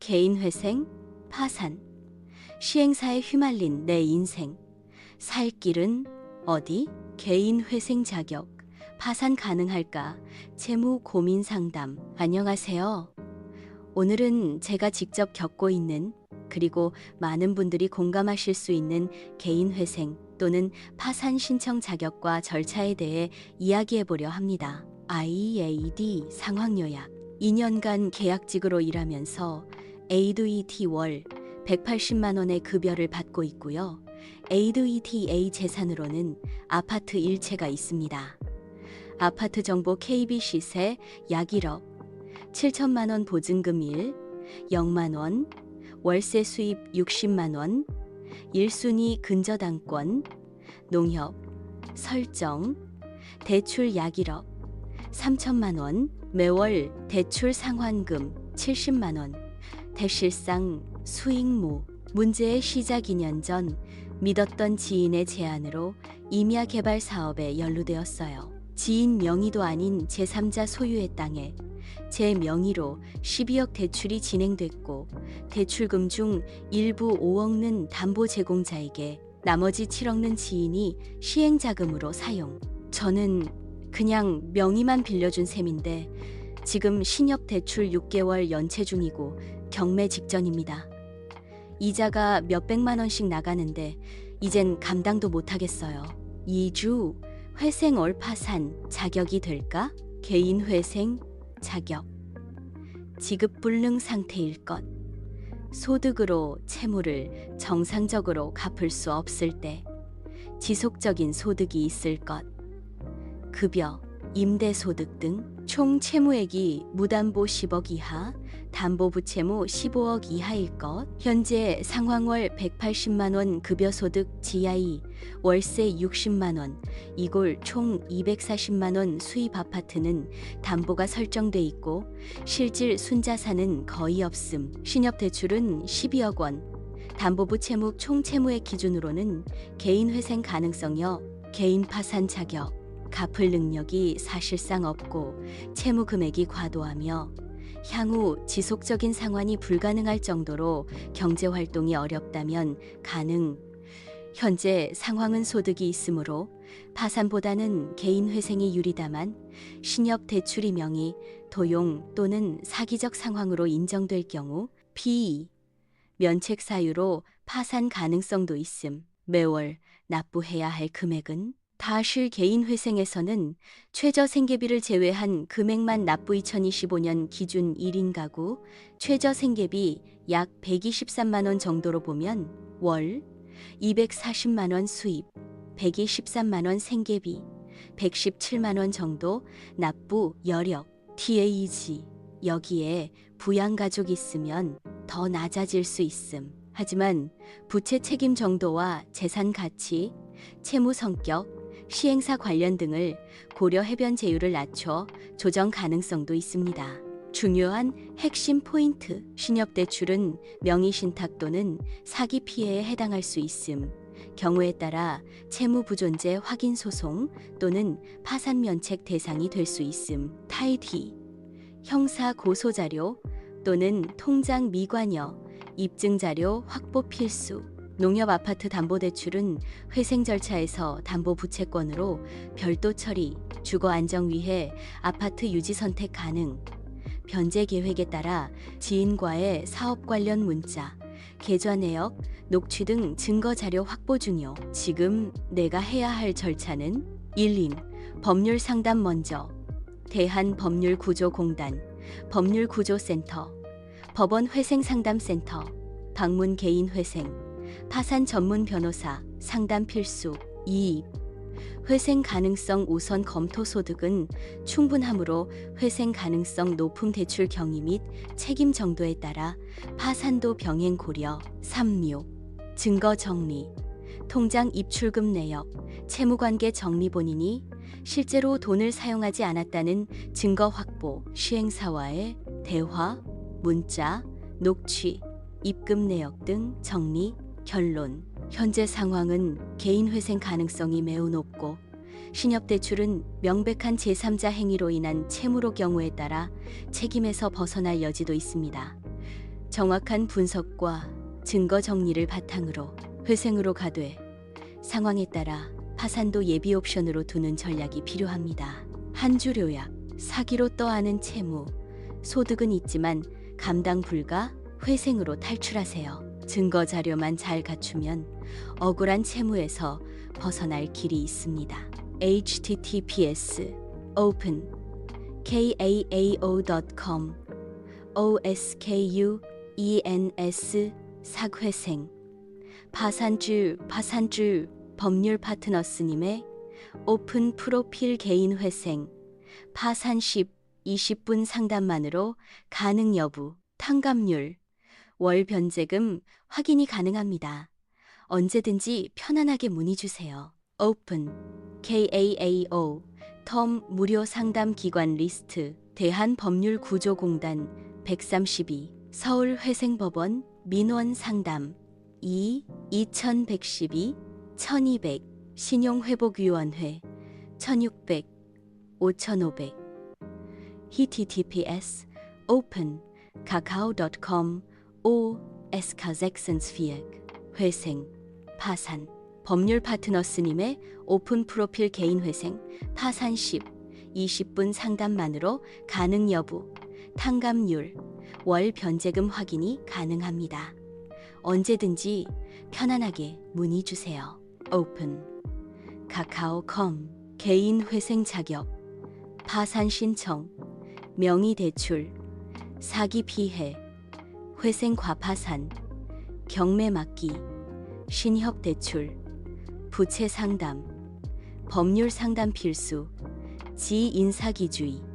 개인 회생, 파산, 시행사에 휘말린 내 인생, 살 길은 어디? 개인 회생 자격, 파산 가능할까? 채무 고민 상담. 안녕하세요. 오늘은 제가 직접 겪고 있는 그리고 많은 분들이 공감하실 수 있는 개인 회생 또는 파산 신청 자격과 절차에 대해 이야기해 보려 합니다. IAD 상황 요약. 2년간 계약직으로 일하면서 ADT 월 180만 원의 급여를 받고 있고요. ADTA 재산으로는 아파트 일체가 있습니다. 아파트 정보 KB 시세 약 1억, 7천만 원 보증금 1, 0만 원, 월세 수입 60만 원, 1순위 근저당권, 농협, 설정, 대출 약 1억, 3천만 원, 매월 대출 상환금 70만 원, 대실상 수익무, 문제의 시작 2년 전 믿었던 지인의 제안으로 임야 개발 사업에 연루되었어요. 지인 명의도 아닌 제3자 소유의 땅에 제 명의로 12억 대출이 진행됐고 대출금 중 일부 5억는 담보 제공자에게 나머지 7억는 지인이 시행자금으로 사용. 저는 그냥 명의만 빌려준 셈인데 지금 신협 대출 6개월 연체 중이고 경매 직전입니다. 이자가 몇백만 원씩 나가는데 이젠 감당도 못하겠어요. 2주 회생 얼파산 자격이 될까? 개인 회생 자격. 지급 불능 상태일 것. 소득으로 채무를 정상적으로 갚을 수 없을 때. 지속적인 소득이 있을 것. 급여, 임대소득 등 총 채무액이 무담보 10억 이하, 담보부채무 15억 이하일 것, 현재 상황월 180만 원 급여소득 지하이, 월세 60만 원, 이골 총 240만 원 수입 아파트는 담보가 설정돼 있고 실질 순자산은 거의 없음. 신협 대출은 12억 원. 담보부 채무 총 채무액 기준으로는 개인 회생 가능성여, 개인 파산 자격, 갚을 능력이 사실상 없고 채무 금액이 과도하며 향후 지속적인 상환이 불가능할 정도로 경제 활동이 어렵다면 가능. 현재 상황은 소득이 있으므로 파산보다는 개인 회생이 유리다만 신협 대출이 명의, 도용 또는 사기적 상황으로 인정될 경우 B 면책 사유로 파산 가능성도 있음. 매월 납부해야 할 금액은 다실 개인 회생에서는 최저 생계비를 제외한 금액만 납부 2025년 기준 1인 가구 최저 생계비 약 123만 원 정도로 보면 월 240만 원 수입, 123만 원 생계비, 117만 원 정도 납부 여력 TAG 여기에 부양 가족 있으면 더 낮아질 수 있음. 하지만 부채 책임 정도와 재산 가치, 채무 성격, 시행사 관련 등을 고려 해변 제휴를 낮춰 조정 가능성도 있습니다. 중요한 핵심 포인트 신협 대출은 명의 신탁 또는 사기 피해에 해당할 수 있음. 경우에 따라 채무 부존재 확인 소송 또는 파산 면책 대상이 될 수 있음. 타이디 형사 고소 자료 또는 통장 미관여 입증 자료 확보 필수. 농협 아파트 담보대출은 회생 절차에서 담보 부채권으로 별도 처리, 주거 안정 위해 아파트 유지 선택 가능. 변제 계획에 따라 지인과의 사업 관련 문자, 계좌 내역, 녹취 등 증거 자료 확보 중요. 지금 내가 해야 할 절차는 1인 법률 상담 먼저 대한법률구조공단 법률구조센터 법원 회생상담센터 방문 개인 회생 파산 전문 변호사, 상담 필수, 2. 회생 가능성 우선 검토 소득은 충분하므로 회생 가능성 높은 대출 경위 및 책임 정도에 따라 파산도 병행 고려, 3묘, 증거 정리, 통장 입출금 내역, 채무관계 정리 본인이 실제로 돈을 사용하지 않았다는 증거 확보, 시행사와의 대화, 문자, 녹취, 입금 내역 등 정리, 결론. 현재 상황은 개인 회생 가능성이 매우 높고 신협 대출은 명백한 제3자 행위로 인한 채무로 경우에 따라 책임에서 벗어날 여지도 있습니다. 정확한 분석과 증거 정리를 바탕으로 회생으로 가되 상황에 따라 파산도 예비 옵션으로 두는 전략이 필요합니다. 한 줄 요약, 사기로 떠하는 채무, 소득은 있지만 감당 불가 회생으로 탈출하세요. 증거 자료만 잘 갖추면 억울한 채무에서 벗어날 길이 있습니다. https open. Kaao.com oskuens 사회생. 파산주 파산주 법률 파트너스님의 오픈 프로필 개인 회생. 파산 10 20분 상담만으로 가능 여부 탕감률 월 변제금 확인이 가능합니다. 언제든지 편안하게 문의 주세요. 오픈. KAAO 텀 무료 상담 기관 리스트. 대한법률구조공단 132 서울회생법원 민원 상담. 2 2112 1200 신용회복위원회. 1600 5500 https open kakao.com o s k a z a k s n s v i e g 회생 파산 법률 파트너 스님의 오픈 프로필 개인 회생 파산 10 20분 상담만으로 가능 여부 탕감률 월 변제금 확인이 가능합니다. 언제든지 편안하게 문의 주세요. 오픈 카카오컴 개인 회생 자격 파산 신청 명의 대출 사기 피해 회생 과파산 경매 맡기 신협 대출 부채 상담 법률 상담 필수 지인사기주의